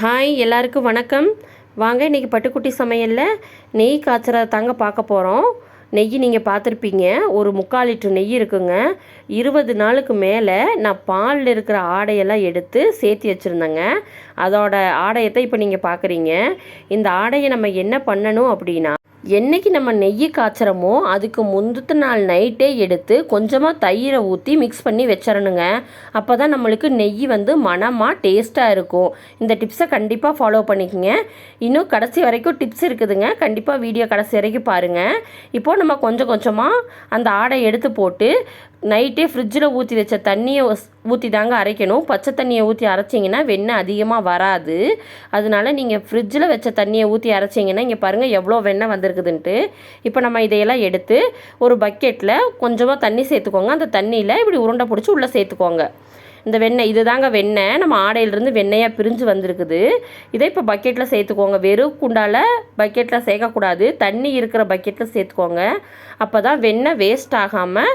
Hi எல்லாருக்கும் வணக்கம். வாங்க இன்றைக்கி பட்டுக்குட்டி சமையலில் நெய் காய்ச்சறத தாங்க பார்க்க போகிறோம் நெய் நீங்கள் பார்த்துருப்பீங்க. ஒரு முக்கால் லிட்டர் நெய் இருக்குங்க. இருபது நாளுக்கு மேலே நான் பாலில் இருக்கிற ஆடையெல்லாம் எடுத்து சேர்த்து வச்சுருந்தேங்க. அதோட ஆடையத்தை இப்போ நீங்கள் பார்க்குறீங்க. இந்த ஆடையை நம்ம என்ன பண்ணணும் அப்படின்னா என்னைக்கு நம்ம நெய் காய்ச்சறோமோ அதுக்கு முந்தத்த நாள் நைட்டே எடுத்து கொஞ்சமாக தயிரை ஊற்றி மிக்ஸ் பண்ணி வச்சிடணுங்க அப்போ தான் நம்மளுக்கு நெய் வந்து மணமாக டேஸ்ட்டாக இருக்கும். இந்த டிப்ஸை கண்டிப்பாக ஃபாலோ பண்ணிக்கோங்க. இன்னும் கடைசி வரைக்கும் டிப்ஸ் இருக்குதுங்க. கண்டிப்பாக வீடியோ கடைசி வரைக்கும் பாருங்கள் இப்போது நம்ம கொஞ்சம் கொஞ்சமாக அந்த ஆடை எடுத்து போட்டு நைட்டே ஃப்ரிட்ஜில் ஊற்றி வச்ச தண்ணியை ஊற்றி தாங்க அரைக்கணும். பச்சை தண்ணியை ஊற்றி அரைச்சிங்கன்னா வெண்ணெய் அதிகமாக வராது. அதனால நீங்கள் ஃப்ரிட்ஜில் வச்ச தண்ணியை ஊற்றி அரைச்சிங்கன்னா இங்கே பாருங்கள் எவ்வளோ வெண்ணெய் வந்திருக்குதுன்ட்டு. இப்போ நம்ம இதையெல்லாம் எடுத்து ஒரு பக்கெட்டில் கொஞ்சமாக தண்ணி சேர்த்துக்கோங்க. அந்த தண்ணியில் இப்படி உருண்டை பிடிச்சி உள்ளே சேர்த்துக்கோங்க. இந்த வெண்ணெய் இது தாங்க வெண்ணெய். நம்ம ஆடையிலேருந்து வெண்ணெயாக பிரிஞ்சு வந்திருக்குது. இதை இப்போ பக்கெட்டில் சேர்த்துக்கோங்க. வெறும் குண்டால் பக்கெட்டில் சேர்க்கக்கூடாது. தண்ணி இருக்கிற பக்கெட்டில் சேர்த்துக்கோங்க. அப்போ தான் வெண்ணெய் வேஸ்ட் ஆகாமல்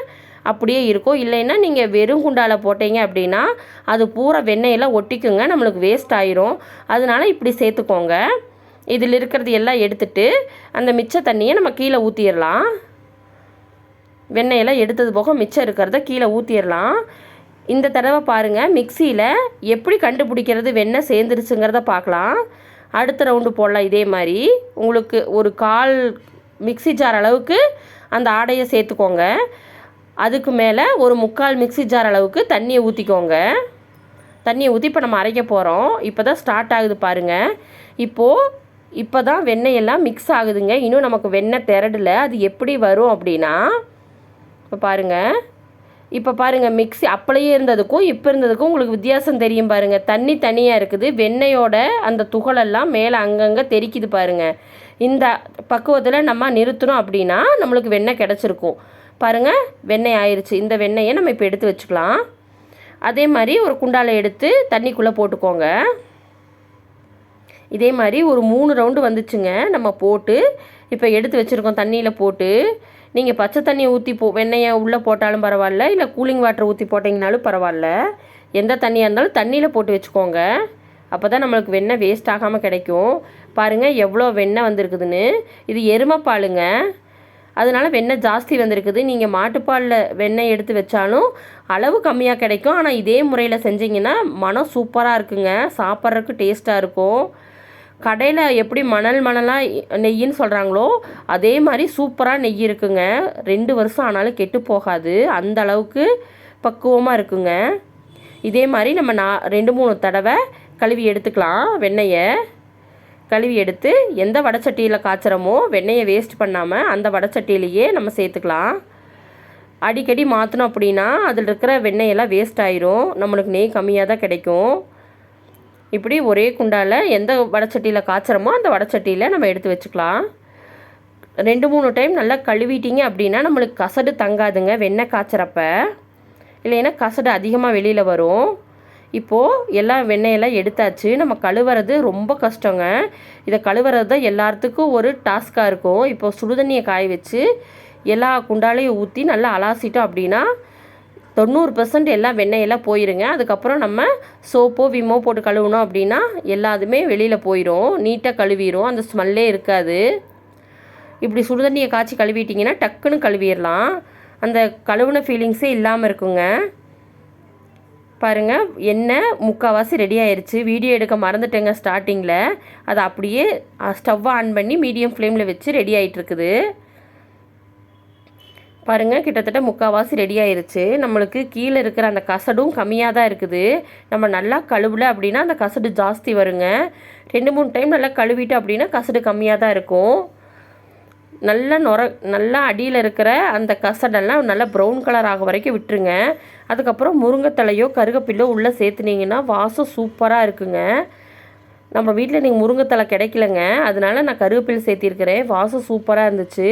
அப்படியே இருக்கும். இல்லைன்னா நீங்கள் வெறும் குண்டால் போட்டீங்க அப்படின்னா அது பூரா வெண்ணெயெல்லாம் ஒட்டிக்குங்க. நம்மளுக்கு வேஸ்ட் ஆயிரும். அதனால இப்படி சேர்த்துக்கோங்க. இதில் இருக்கிறது எல்லாம் எடுத்துட்டு அந்த மிச்ச தண்ணியை நம்ம கீழே ஊற்றிடலாம் வெண்ணெயெல்லாம் எடுத்தது போக மிச்சம் இருக்கிறத கீழே ஊற்றிடலாம் இந்த தடவை பாருங்கள் மிக்சியில் எப்படி கண்டுபிடிக்கிறது வெண்ணெய் சேர்ந்துருச்சுங்கிறத பார்க்கலாம். அடுத்த ரவுண்டு போடலாம் இதே மாதிரி. உங்களுக்கு ஒரு கால் மிக்சி ஜார் அளவுக்கு அந்த ஆடையை சேர்த்துக்கோங்க. அதுக்கு மேலே ஒரு முக்கால் மிக்சி ஜார் அளவுக்கு தண்ணியை ஊற்றிக்கோங்க தண்ணியை ஊற்றி இப்போ நம்ம அரைக்க போகிறோம் இப்போ தான் ஸ்டார்ட் ஆகுது பாருங்கள் இப்போது இப்போ தான் வெண்ணெய் எல்லாம் மிக்ஸ் ஆகுதுங்க. இன்னும் நமக்கு வெண்ணெய் திரடல அது எப்படி வரும் அப்படின்னா இப்போ பாருங்கள் இப்போ பாருங்கள் மிக்ஸி அப்பளையே இருந்ததுக்கும் இப்போ இருந்ததுக்கும் உங்களுக்கு வித்தியாசம் தெரியும் பாருங்கள் தண்ணி தனியாக இருக்குது. வெண்ணெயோட அந்த துகளெல்லாம் மேலே அங்கங்கே தெரிக்குது பாருங்கள் இந்த பக்குவத்தில் நம்ம நிறுத்தணும் அப்படின்னா நம்மளுக்கு வெண்ணெய் கிடச்சிருக்கும். பாருங்கள் வெண்ணெய் ஆயிடுச்சு இந்த வெண்ணெயை நம்ம இப்போ எடுத்து வச்சுக்கலாம். அதே மாதிரி ஒரு குண்டாவில் எடுத்து தண்ணிக்குள்ளே போட்டுக்கோங்க. இதே மாதிரி ஒரு மூணு ரவுண்டு வந்துச்சுங்க. நம்ம போட்டு இப்போ எடுத்து வச்சுருக்கோம் தண்ணியில் போட்டு. நீங்கள் பச்சை தண்ணியை ஊற்றி போ வெண்ணெயை உள்ளே போட்டாலும் பரவாயில்ல இல்லை கூலிங் வாட்டர் ஊற்றி போட்டிங்கனாலும் பரவாயில்ல. எந்த தண்ணியாக இருந்தாலும் தண்ணியில் போட்டு வச்சுக்கோங்க. அப்போ தான் நம்மளுக்கு வெண்ணெய் வேஸ்ட் ஆகாமல் கிடைக்கும். பாருங்கள் எவ்வளோ வெண்ணெய் வந்திருக்குதுன்னு. இது எருமைப்பாலுங்க அதனால் வெண்ணெய் ஜாஸ்தி வந்திருக்குது. நீங்கள் மாட்டுப்பாலில் வெண்ணெய் எடுத்து வச்சாலும் அளவு கம்மியாக கிடைக்கும். ஆனால் இதே முறையில் செஞ்சிங்கன்னா மனம் சூப்பராக இருக்குங்க. சாப்பிட்றதுக்கு டேஸ்ட்டாக இருக்கும். கடையில் எப்படி மணல் மணலாக நெய்யின்னு சொல்கிறாங்களோ அதே மாதிரி சூப்பராக நெய் இருக்குங்க. ரெண்டு வருஷம் ஆனாலும் கெட்டு போகாது. அந்த அளவுக்கு பக்குவமாக இருக்குங்க. இதே மாதிரி நம்ம நான் ரெண்டு மூணு தடவை கழுவி எடுத்துக்கலாம் வெண்ணெயை. கழுவி எடுத்து எந்த வடச்சட்டியில் காய்ச்சறமோ வெண்ணெயை வேஸ்ட் பண்ணாமல் அந்த வடச்சட்டியிலையே நம்ம சேர்த்துக்கலாம். அடிக்கடி மாற்றினோம் அப்படின்னா அதில் இருக்கிற வெண்ணெயெல்லாம் வேஸ்ட் ஆயிரும். நம்மளுக்கு நெய் கம்மியாக தான் கிடைக்கும். இப்படி ஒரே குண்டால் எந்த வடச்சட்டியில் காய்ச்சறமோ அந்த வடச்சட்டியில் நம்ம எடுத்து வச்சுக்கலாம். ரெண்டு மூணு டைம் நல்லா கழுவிட்டீங்க அப்படின்னா நம்மளுக்கு கசடு தங்காதுங்க. வெண்ணெய் காய்ச்சறப்ப. இல்லைன்னா கசடு அதிகமாக வெளியில் வரும். இப்போது எல்லாம் வெண்ணெயெல்லாம் எடுத்தாச்சு. நம்ம கழுவுறது ரொம்ப கஷ்டங்க. இதை கழுவுறது தான் எல்லாத்துக்கும் ஒரு டாஸ்க்காக இருக்கும். இப்போ சுடுதண்ணியை காய வச்சு எல்லா குண்டாலையும் ஊற்றி நல்லா அலாசிட்டோம் அப்படின்னா தொண்ணூறு பர்சன்ட் எல்லாம் வெண்ணெயெல்லாம் போயிருங்க. அதுக்கப்புறம் நம்ம சோப்போ விமோ போட்டு கழுவுனோம் அப்படின்னா எல்லாத்துமே வெளியில் போயிடும் நீட்டாக கழுவிடும் அந்த ஸ்மெல்லே இருக்காது. இப்படி சுடுதண்ணியை காய்ச்சி கழுவிட்டிங்கன்னா டக்குன்னு கழுவிடலாம். அந்த கழுவுன ஃபீலிங்ஸே இல்லாமல் இருக்குங்க. பாருங்கள் எண்ணெய் முக்கால்வாசி ரெடி ஆயிடுச்சு வீடியோ எடுக்க மறந்துட்டேங்க ஸ்டார்டிங்கில் அதை அப்படியே ஸ்டவ்வை ஆன் பண்ணி மீடியம் ஃப்ளேமில் வச்சு ரெடி ஆகிட்டுருக்குது பாருங்கள் கிட்டத்தட்ட முக்கால்வாசி ரெடி ஆயிருச்சு. நம்மளுக்கு கீழே இருக்கிற அந்த கசடும் கம்மியாக தான் இருக்குது. நம்ம நல்லா கழுவல அப்படின்னா அந்த கசடு ஜாஸ்தி வருங்க. ரெண்டு மூணு டைம் நல்லா கழுவிட்டோம் அப்படின்னா கசடு கம்மியாக தான் இருக்கும். நல்லா நுர நல்லா அடியில் இருக்கிற அந்த கசடெல்லாம் நல்லா ப்ரௌன் கலர் ஆக வரைக்கும் விட்டுருங்க. அதுக்கப்புறம் முருங்கைத்தலையோ கருகப்பில்லோ உள்ளே சேர்த்துனீங்கன்னா வாசம் சூப்பராக இருக்குங்க. நம்ம வீட்டில் நீங்கள் முருங்கைத்தலை கிடைக்கலங்க. அதனால நான் கருவேப்பில் சேர்த்திருக்கிறேன். வாசம் சூப்பராக இருந்துச்சு.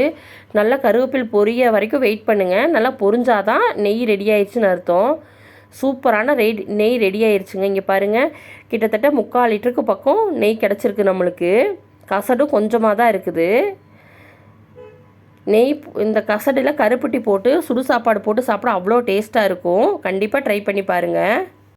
நல்லா கருவேப்பில் பொரிய வரைக்கும் வெயிட் பண்ணுங்கள் நல்லா பொரிஞ்சாதான் நெய் ரெடி ஆயிடுச்சுன்னு அர்த்தம். சூப்பரான ரெடி நெய் ரெடி ஆயிடுச்சுங்க. இங்கே பாருங்கள் கிட்டத்தட்ட முக்கால் லிட்டருக்கு பக்கம் நெய் கிடச்சிருக்கு நம்மளுக்கு. கசடும் கொஞ்சமாக தான் இருக்குது. நெய் இந்த கசடியில் கருப்பட்டி போட்டு சுடு சாப்பாடு போட்டு சாப்பிட அவ்வளோ டேஸ்ட்டாக இருக்கும். கண்டிப்பாக ட்ரை பண்ணி பாருங்கள்